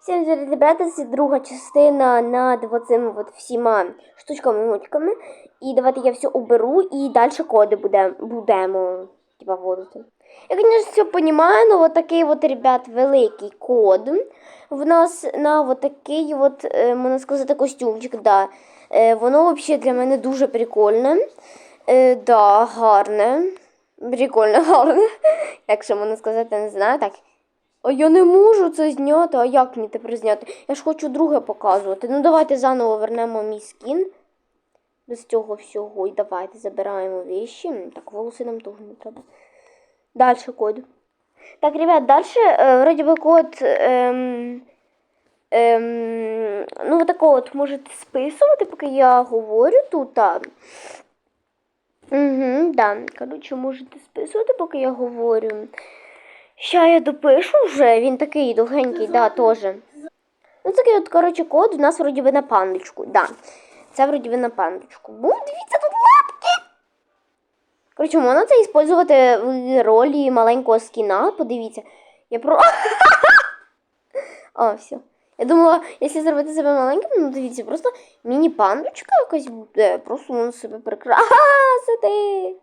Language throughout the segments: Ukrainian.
Всім це друга частина над оцими от всіма штучками мультиками. І давайте я все уберу і далі коди буде, будемо типа, вводити. Я, звісно, все розумію, але от такий от, ребят, великий код. В нас на от такий от, е, можна сказати, костюмчик, да. Е, Воно взагалі для мене дуже прикольне. Е, да, гарне. Прикольно, гарне. Якщо можна сказати, не знаю так. А я не можу це зняти. А як мені тепер зняти? Я ж хочу друге показувати. Ну давайте заново вернемо мій скін. Без цього всього. І давайте забираємо вещи. Так, волоси нам теж не треба. Дальше код. Так, ребят, дальше э, вроде бы код. Ем, ем, ну, вот такого от можете списувати, поки я говорю тут. А. Угу, да. Коротше, можете списувати, поки я говорю. Ща я допишу вже, він такий довгенький, да, теж. Ну, такий от, коротше, код у нас вроді би на пандочку, да. Це вроді би на пандочку. Бу, дивіться, тут лапки. Коротше, можна це використовувати в ролі маленького скіна, подивіться. Я про. А, все. Я думала, якщо зробити себе маленьким, ну дивіться, просто міні-пандочка якась буде, просто можна себе прикрасити.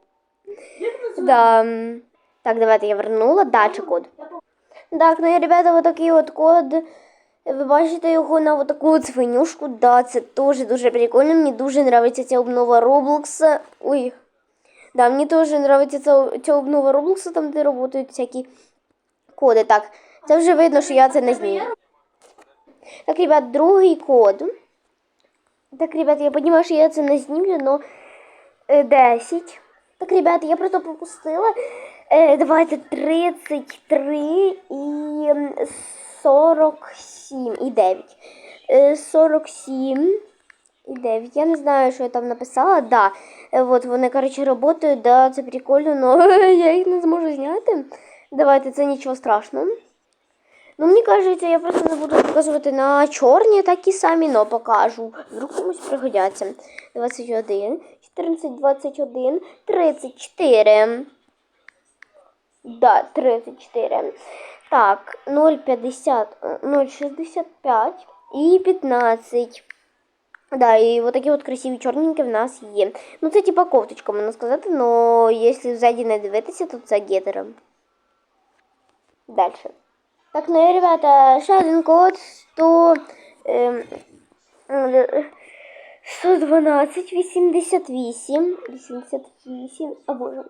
Да. Так, давайте я вернула. Дальше код. Так, ну і, ребята, вот такий от код. Ви бачите його на вот таку от. Да, це теж дуже прикольно. Мені дуже подобається ця обнова Roblox. Ой. Да, мені теж подобається ця, ця обнова Roblox, там де працюють всякі коди. Так, це вже видно, що я це не зніму. Так, ребят, другий код. Так, ребят, я розумію, що я це не знімлю, но е, 10. Так, ребят, я просто пропустила. Е, давайте 33 і 47 і 9. Е, 47 і 9. Я не знаю, що я там написала. Да. Е, от вони, коротше, працюють, да, це прикольно, але я їх не зможу зняти. Давайте, це нічого страшного. Ну, мені кажеться, я просто не буду показувати на чорні такі самі, но покажу. Вдруг комусь пригодяться. 21, 14, 21, 34. Да, 34. Так, 0,50, е, 0,65 і 15. Да, і вот такі от красиві чорненькі в нас є. Ну, це типа кофточка, можна сказати, но якщо ззаді не дивитися, то це гетера. Дальше. Так, ну і, ребята, ще один код 100, ем, е, 112, 88, 88, а боже, е,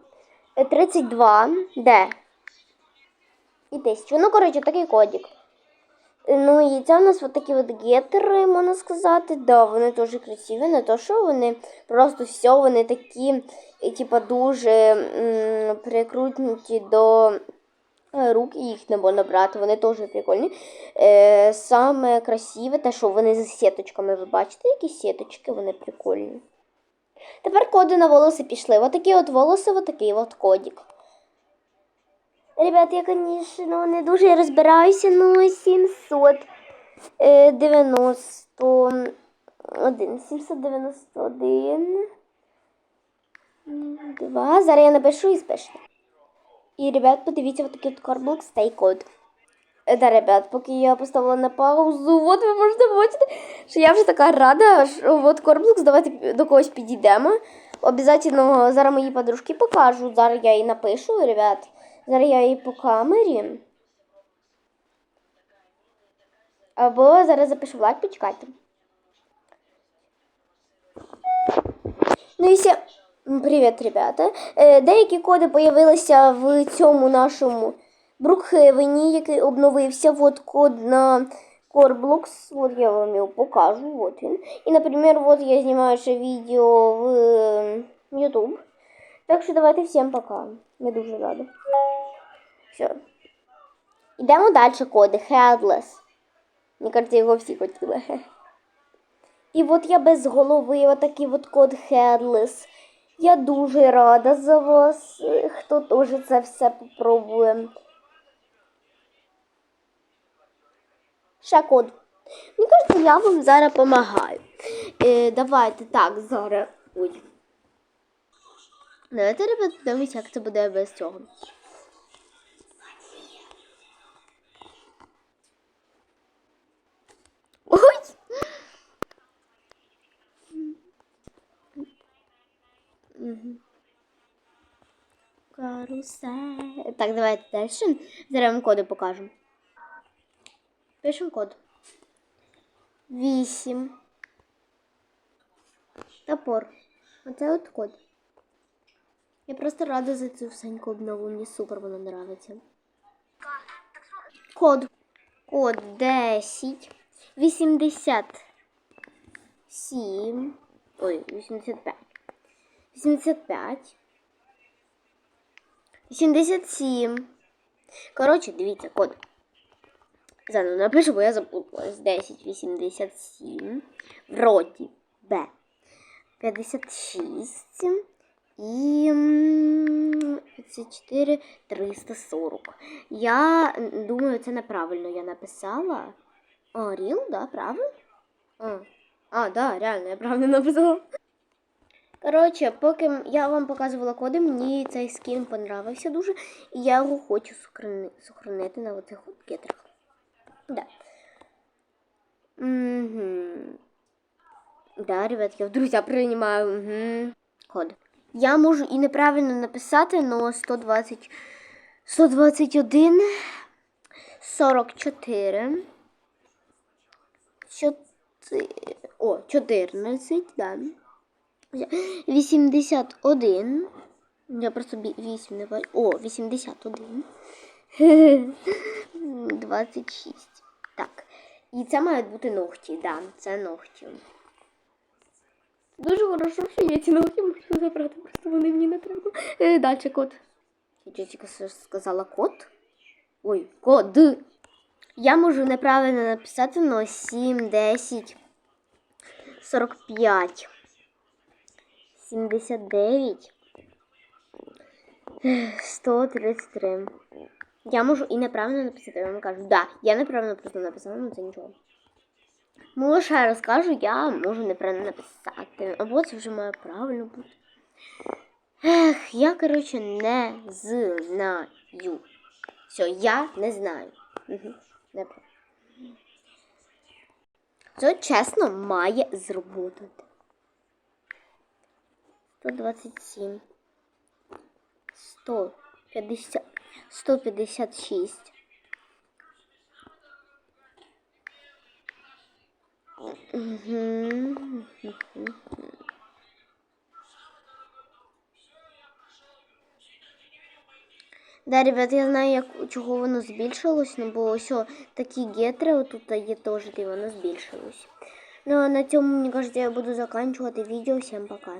32, де? І 1000. Ну, коротше, такий кодик. Е, Ну і це у нас такі от гетери, можна сказати. Да, вони дуже красиві, не то що вони просто все, вони такі, типа, дуже м, прикрутнуті до е, рук, і їх не можна брати, вони теж прикольні. Е, саме красиве те, що вони з сіточками, ви бачите, які сіточки, вони прикольні. Тепер коди на волоси пішли. Отакі от волоси, отакий от кодик. Ребят, я, конечно, не дуже розбираюся, но 791, 791, два. Зараз я напишу і спишете. І, ребят, подивіться, вот такий от корблок стей код. Да, ребят, поки я поставила на паузу, от ви можете бачити, що я вже така рада, що от Корблокс, давайте до когось підійдемо. Обязательно зараз мої подружки покажу, зараз я їй напишу, ребят. Зараз я їй по камері. Або зараз запишу лайк, почекайте. Ну і все. Привіт, ребята. Е, Деякі коди появилися в цьому нашому Брукхевені, який обновився. От код на Corblux. От я вам його покажу. От він. І, наприклад, от я знімаю ще відео в е, YouTube. Так що давайте всім пока. Я дуже рада. Все. Йдемо далі коди. Headless. Мені кажеться, його всі хотіли. І от я без голови, отакий от код Headless. Я дуже рада за вас, е, хто теж це все попробує. ще код. Мені кажуть, я вам зараз допомагаю. Е, Давайте так, зараз. Ой. Ну, Знаєте, ребят, дивіться, як це буде без цього. Ой! Так, давайте далі. Зараз вам коди покажемо. Пишемо код. 8. Топор. Оце от код. Я просто рада за цю всеньку обнову. Мені супер вона нравиться. Код. Код 10. 87. Ой, 85. 85. 87. Коротше, дивіться, код. Заново напишу, бо я заплуталась. 10, 87. Вроді Б. 56. І м, 54, 340. Я думаю, це неправильно я написала. А, Ріл, да, правильно? А, да, реально, я правильно написала. Коротше, поки я вам показувала коди, мені цей скін понравився дуже, і я його хочу сохранити на оцих от гетрах. Да. Угу. Да, ребят, я в друзья принимаю. Угу. Код. Я можу і неправильно написати, но 120, 121, 44, 4, о, 14, да. 81. Я просто бі- 8 не бачу. О, 81. 26. Так. І це мають бути ногті, да, це ногті. Дуже хорошо, що я ці ногті можу забрати, просто вони мені не треба. Далі код. Я сказала код. Ой, код. Я можу неправильно написати, но 7, 10, 45, 79, 133. Я можу і неправильно написати, я вам кажу. Да, я неправильно просто написала, ну це нічого. Можу ще раз кажу, я можу неправильно написати. Або це вже має правильно бути. Ех, я, коротше, не знаю. Все, я не знаю. Угу. Не про- Це чесно має зробити. 127. 150. 156. Угу. Да, ребят, я знаю, як, чого воно збільшилось, ну бо ось о, такі гетри отут є теж, і воно збільшилось. Ну а на цьому, мені кажется, я буду заканчувати відео. Всім пока.